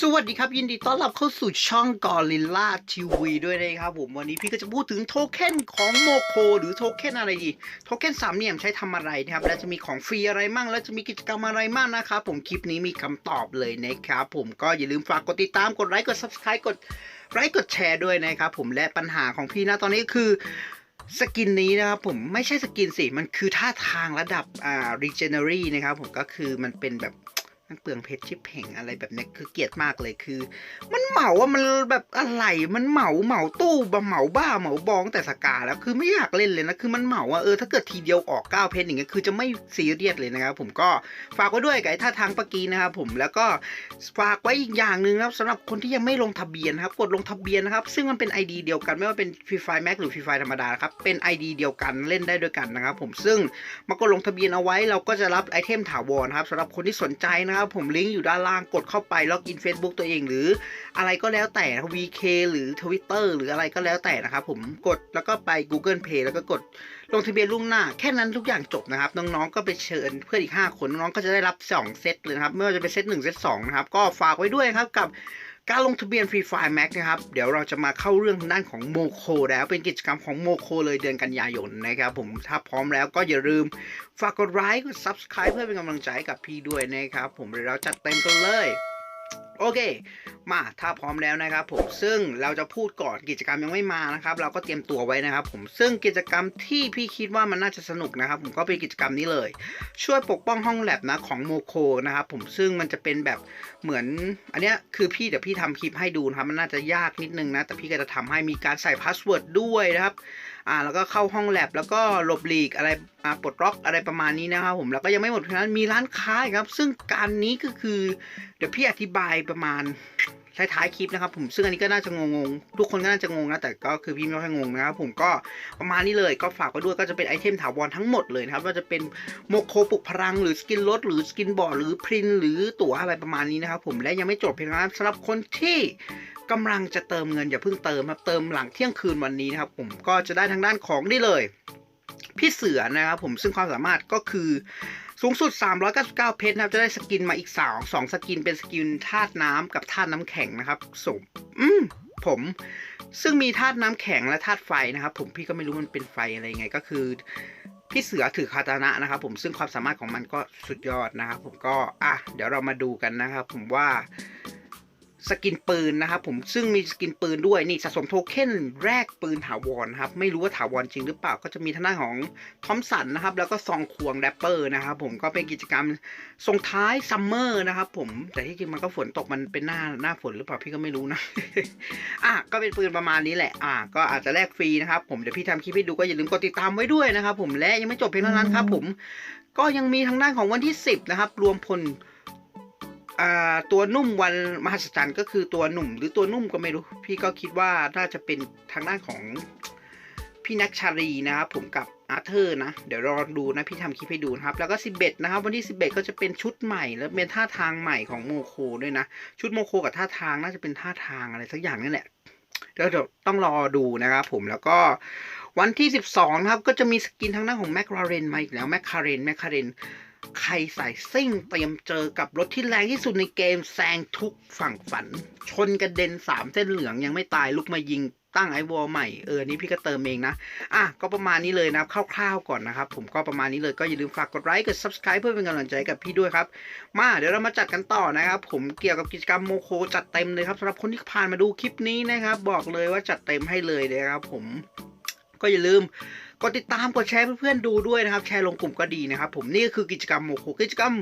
สวัสดีครับ ยินดีต้อนรับเข้าสู่ช่องกอริลลาทีวีด้วยนะครับผม วันนี้พี่ก็จะพูดถึงโทเค็นของโมโคหรือโทเค็นอะไรดี โทเค็นสามเหลี่ยมใช้ทำอะไรนะครับ และจะมีของฟรีอะไรมั่ง แล้วจะมีกิจกรรมอะไรมั่งนะครับผมคลิปนี้มีคำตอบเลยนะครับผมก็อย่าลืมฝากกดติดตามกดไลค์กด subscribe กดไลค์กดแชร์ด้วยนะครับผมและปัญหาของพี่นะตอนนี้คือสกินนี้นะครับผมไม่ใช่สกินสิ มันคือท่าทางระดับอ่า regenerate นะครับผมก็คือมันเป็นแบบ มันเปลืองเพชรชิปเพ่งอะไรแบบนี้คือเกลียดมากเลยคือ มันเหมาว่ามันแบบอะไรมันเหมาเหมาตู้บะเหมาบ้าเหมาบองแต่สกาแล้วคือไม่อยากเล่นเลยนะคือมันเหมาว่าเออถ้าเกิดทีเดียวออก9เพชรอย่างเงี้ยคือจะไม่ซีเรียสเลยนะครับผมก็ฝากไว้ด้วยไอ้ท่าทางปกีนะครับผมแล้วก็ฝากไว้อีกอย่างหนึ่งครับสำหรับคนที่ยังไม่ลงทะเบียนนะครับกดลงทะเบียนนะครับซึ่งมันเป็น ID เดียวกันไม่ว่าเป็นฟรีไฟแม็กหรือฟรีไฟธรรมดาครับเป็น ID เดียวกันเล่นได้ด้วยกันนะครับผมซึ่งมากดลงทะเบียนเอาไว้เราก็จะรับไอเทมถาวรครับสำหรับคนที่สนใจนะครับ ผมลิงก์อยู่ด้านล่างกดเข้าไปล็อกอิน Facebook ตัวเองหรืออะไรก็แล้วแต่ VK หรือ Twitter หรืออะไรก็แล้วแต่นะครับ ผมกดแล้วก็ไป Google Play แล้วก็กดลงทะเบียนล่วงหน้า แค่นั้นทุกอย่างจบนะครับ น้องๆก็ไปเชิญเพื่อนอีก 5 คนน้องๆก็จะได้รับ 2 เซตเลยนะครับไม่ว่าจะเป็นเซต1เซต2นะครับก็ฝากไว้ด้วยครับกับ การลงทะเบียนฟรีไฟล์แม็กนะครับ เดี๋ยวเราจะมาเข้าเรื่องทางด้านของโมโคแล้วเป็นกิจกรรมของโมโคเลยเดือนกันยายนนะครับผมถ้าพร้อมแล้วก็อย่าลืม ฝากกดไลค์กด Subscribe เพื่อเป็นกำลังใจกับพี่ด้วยนะครับ ผมเดี๋ยวเราจัดเต็มกันเลย โอเค มาถ้าพร้อมแล้วนะครับผมซึ่งเราจะพูดก่อนกิจกรรมยังไม่มานะครับ เราก็เตรียมตัวไว้นะครับ ผมซึ่งกิจกรรมที่พี่คิดว่ามันน่าจะสนุกนะครับ ผมก็เป็นกิจกรรมนี้เลย ช่วยปกป้องห้องแลบนะของโมโคนะครับผมซึ่งมันจะเป็นแบบเหมือน อันเนี้ยคือพี่เดี๋ยวพี่ทำคลิปให้ดูนะครับมันน่าจะยากนิดนึงนะแต่พี่ก็จะทำให้มีการใส่พาสเวิร์ดด้วยนะครับอ่าแล้วก็เข้าห้องแลบแล้วก็หลบหลีกอะไรอ่าปลดล็อกอะไรประมาณนี้นะครับผมแล้วก็ยังไม่หมดเพียงนั้นมีร้านค้าครับ ซึ่งการนี้ก็คือเดี๋ยวพี่อธิบายประมาณท้ายๆคลิปนะครับผมซึ่งอันนี้ก็น่าจะงงๆทุกคนก็น่าจะงงนะแต่ก็คือพี่ไม่ค่อยงงนะครับผมก็ประมาณนี้เลยก็ฝากไว้ด้วยก็จะเป็นไอเทมถาวรทั้งหมดเลยนะครับว่าจะเป็นโมโคปลุกพลังหรือสกินรถหรือสกินบอร์ดหรือพรินหรือตั๋วอะไรประมาณนี้นะครับผมและยังไม่จบเพียงเท่านั้นสำหรับคนที่กำลังจะเติมเงินอย่าเพิ่งเติมครับเติมหลังเที่ยงคืนวันนี้นะครับผมก็จะได้ทางด้านของนี่เลย พี่เสือนะครับผมซึ่งความสามารถก็คือ สูงสุด 399 เพชรนะครับ จะได้สกินมาอีก2 2สกินเป็นสกินธาตุน้ำกับธาตุน้ำแข็งนะครับสมอืมผมซึ่งมีธาตุน้ำแข็งและธาตุไฟนะครับ ผมพี่ก็ไม่รู้มันเป็นไฟอะไรไงก็คือพี่เสือถือคาตานะนะครับ ผมซึ่งความสามารถของมันก็สุดยอดนะครับ ผมก็อะเดี๋ยวเรามาดูกันนะครับ ผมว่า สกินปืนนะครับผมซึ่งมีสกินปืนด้วยนี่สะสมโทเค็นแรกปืนถาวรนะครับไม่รู้ว่าถาวรจริงหรือเปล่าก็จะมีทางด้านของทอมสันนะครับแล้วก็ซองควงแรปเปอร์นะครับผมก็เป็นกิจกรรมส่งท้ายซัมเมอร์นะครับผมแต่ที่จริงมันก็ฝนตกมันเป็นหน้าหน้าฝนหรือเปล่าพี่ก็ไม่รู้นะอะก็เป็นปืนประมาณนี้แหละอะก็อาจจะแลกฟรีนะครับผมเดี๋ยวพี่ทำคลิปให้ดูก็อย่าลืมกดติดตามไว้ด้วยนะครับผมและยังไม่จบเพียงเท่านั้นครับผมก็ยังมีทางด้านของวันที่ 10นะครับรวมพล ตัวนุ่มวันมหัศจรรย์ก็คือตัวหนุ่มหรือตัวนุ่มก็ไม่รู้ พี่ก็คิดว่าน่าจะเป็นทางด้านของพี่นักชารีนะครับผมกับอาร์เธอร์นะ เดี๋ยวรอดูนะ พี่ทำคลิปให้ดูนะครับ แล้วก็ 11 นะครับ วันที่ 11 ก็จะเป็นชุดใหม่ แล้วเป็นท่าทางใหม่ของโมโคด้วยนะ ชุดโมโคกับท่าทางน่าจะเป็นท่าทางอะไรสักอย่างนี่แหละเดี๋ยวต้องรอดูนะครับผมแล้วก็วันที่ 12 นะครับ ก็จะมีสกินทางด้านของแมคลาเรนมาอีกแล้วแมคคาเรนแมคคาเรน ใครใส่ซิ่งเตรียมเจอกับรถที่แรงที่สุดในเกมแซงทุกฝั่งฝัน ชนกระเด็นสามเส้นเหลืองยังไม่ตายลุกมายิงตั้งไอวอลใหม่เออนี่พี่ก็เติมเองนะ อะ ก็ประมาณนี้เลยนะครับคร่าวๆก่อนนะครับ ผมก็ประมาณนี้เลยก็อย่าลืมฝากกดไลค์กด subscribe เพื่อเป็นกำลังใจกับพี่ด้วยครับ มาเดี๋ยวเรามาจัดกันต่อนะครับ ผมเกี่ยวกับกิจกรรมโมโคจัดเต็มเลยครับสำหรับคนที่ผ่านมาดูคลิปนี้นะครับ บอกเลยว่าจัดเต็มให้เลยนะครับผมก็อย่าลืม กดติดตามกดแชร์เพื่อนๆดูด้วยนะครับ แชร์ลงกลุ่มก็ดีนะครับ ผมนี่ก็คือกิจกรรมโมโคกิจกรรม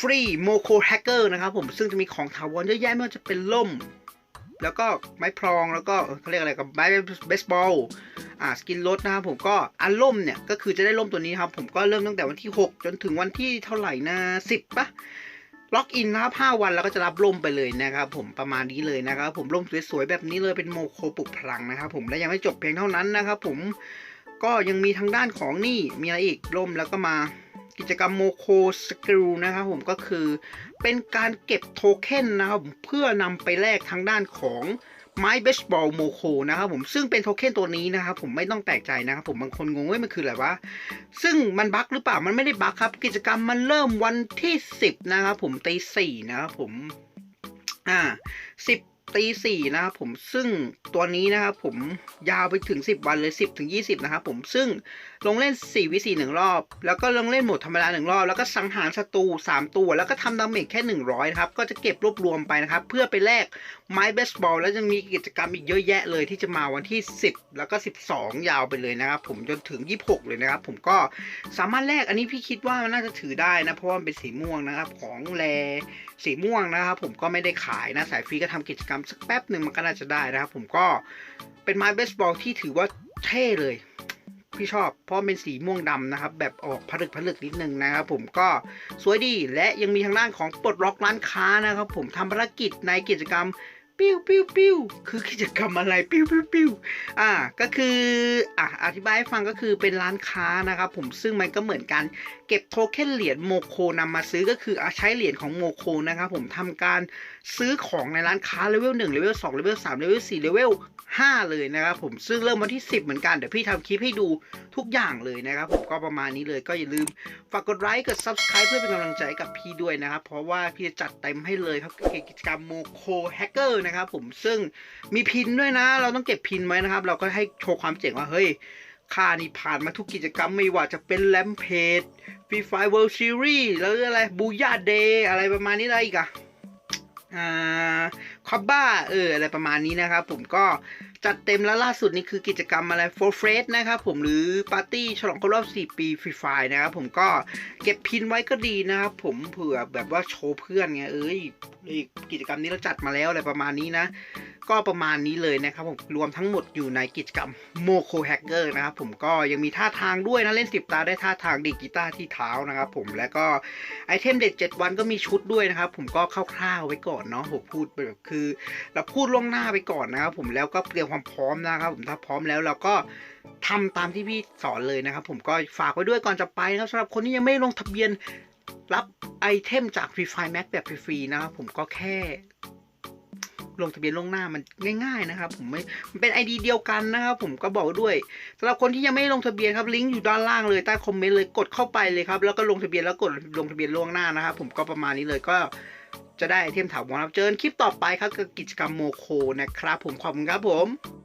ฟรีโมโคแฮกเกอร์นะครับผมซึ่งจะมีของถาวรเยอะแยะไม่ว่าจะเป็นล่ม แล้วก็ไม้พรองแล้วก็เอ่อเขาเรียกอะไรกับไม้เบสบอลอ่าสกินรถนะครับผมก็อันล่มเนี่ยก็คือจะได้ล่มตัวนี้ครับ ผมก็เริ่มตั้งแต่วันที่ 6 จนถึงวันที่เท่าไหร่นะ10ปะล็อกอินนะครับ5วันแล้วก็จะรับล่มไปเลยนะครับผมประมาณนี้เลยนะครับผมล่มสวยๆแบบนี้เลยเป็นโมโคปลุกพลังนะครับผมและยังไม่จบเพียงเท่านั้นนะครับผม ก็ยังมีทางด้านของนี่มีอะไรอีกล่มแล้วก็มากิจกรรมโมโคสกิลนะครับผมก็คือเป็นการเก็บโทเค็นนะครับผมเพื่อนำไปแลกทางด้านของไม้เบสบอลโมโคนะครับผมซึ่งเป็นโทเค็นตัวนี้นะครับผมไม่ต้องแปลกใจนะครับผมบางคนงงว่ามันคืออะไรวะซึ่งมันบั๊กหรือเปล่ามันไม่ได้บั๊กครับ กิจกรรมมันเริ่มวันที่ 10 นะครับผมตีสี่นะครับผมอ่าสิบ ตีสี่นะครับผมซึ่งตัวนี้นะครับผมยาวไปถึงสิบวันเลยสิบถึงยี่สิบนะครับผมซึ่งลงเล่นสี่วิสีหนึ่งรอบ แล้วก็ลงเล่นโหมดธรรมดาหนึ่งรอบ แล้วก็สังหารศัตรูสามตัว แล้วก็ทำดาเมจแค่หนึ่งร้อยนะครับ ก็จะเก็บรวบรวมไปนะครับ เพื่อไปแลกไม้เบสบอล แล้วจะมีกิจกรรมอีกเยอะแยะเลยที่จะมาวันที่ 10 แล้วก็ 12 ยาวไปเลยนะครับผมจนถึง 26 เลยนะครับผมก็สามารถแลกอันนี้พี่คิดว่ามันน่าจะถือได้นะเพราะว่ามันเป็นสีม่วงนะครับของแรสีม่วงนะครับผมก็ไม่ได้ขายนะสายฟรีก็ทำกิจกรรมสักแป๊บหนึ่งมันก็น่าจะได้นะครับ ผมก็เป็นไม้เบสบอลที่ถือว่าเท่เลย พี่ชอบเพราะเป็นสีม่วงดำนะครับ แบบออกผลึกผลึกนิดนึงนะครับ ผมก็สวยดีและยังมีทางด้านของปลดล็อกร้านค้านะครับ ผมทำภารกิจในกิจกรรม ปิ้วปิ้วปิ้วคือกิจกรรมอะไรปิ้วปิ้วปิ้วอ่าก็คืออะอธิบายให้ฟังก็คือเป็นร้านค้านะครับผมซึ่งมันก็เหมือนกัน เก็บโทเค็นเหรียญโมโคนำมาซื้อก็คืออใช้เหรียญของโมโคนะครับผมทำการซื้อของในร้านค้าเลเวล1เลเวล2เลเวล3เลเวล4เลเวล5เลยนะครับผมซึ่งเริ่มวันที่ 10 เหมือนกัน เดี๋ยวพี่ทำคลิปให้ดูทุกอย่างเลยนะครับผมก็ประมาณนี้เลยก็อย่าลืมฝากกดไลค์กด subscribe เพื่อเป็นกำลังใจกับพี่ด้วยนะครับเพราะว่าพี่จะจัดเต็มให้เลยครับกิจกรรมโมโคแฮกเกอร์นะครับผมซึ่งมีพินด้วยนะ เราต้องเก็บพินไว้นะครับ เราก็ให้โชว์ความเจ๋งว่าเฮ้ยข้านี่ผ่านมาทุกกิจกรรมไม่ว่าจะเป็นแลมเพจฟีไฟเวิลด์ซีรีส์แล้วอะไรบูย่าเดย์อะไรประมาณนี้ได้อีกอะอ่า คอบบ้าเอออะไรประมาณนี้นะครับ ผมก็จัดเต็มแล้วล่าสุดนี่คือกิจกรรมอะไร for f r e d นะครับผมหรือปาร์ตี้ฉลองครบรอบ 4 ปีฟรีไฟนะครับผมก็เก็บพินไว้ก็ดีนะครับผมเผื่อแบบว่าโชว์เพื่อนไงเอ้ยกิจกรรมนี้เราจัดมาแล้วอะไรประมาณนี้นะ ก็ประมาณนี้เลยนะครับผมรวมทั้งหมดอยู่ในกิจกรรมโมโคแฮกเกอร์นะครับผมก็ยังมีท่าทางด้วยนะ เล่น 10 ตาได้ท่าทางดีกีตาร์ที่เท้านะครับผมแล้วก็ไอเทมเด็ด 7 วันก็มีชุดด้วยนะครับผมก็คร่าวๆไว้ก่อนเนาะผมพูดแบบคือเราพูดล่วงหน้าไปก่อนนะครับผมแล้วก็เตรียมความพร้อมนะครับผมถ้าพร้อมแล้วเราก็ทำตามที่พี่สอนเลยนะครับผมก็ฝากไว้ด้วยก่อนจะไปนะครับสำหรับคนที่ยังไม่ลงทะเบียนรับไอเทมจาก Free Fire Max แบบฟรีๆนะครับผมก็แค่ลงทะเบียนล่วงหน้ามันง่ายๆนะครับผมไม่มันเป็น ID เดียวกันนะครับผมก็บอกด้วยสำหรับคนที่ยังไม่ลงทะเบียนครับลิงก์อยู่ด้านล่างเลยใต้คอมเมนต์เลยกดเข้าไปเลยครับแล้วก็ลงทะเบียนแล้วกดลงทะเบียนล่วงหน้านะครับผมก็ประมาณนี้เลยก็ จะได้ไอเทมถาวรครับเจอกันคลิปต่อไปครับกับกิจกรรมโมโคนะครับผมขอบคุณครับผม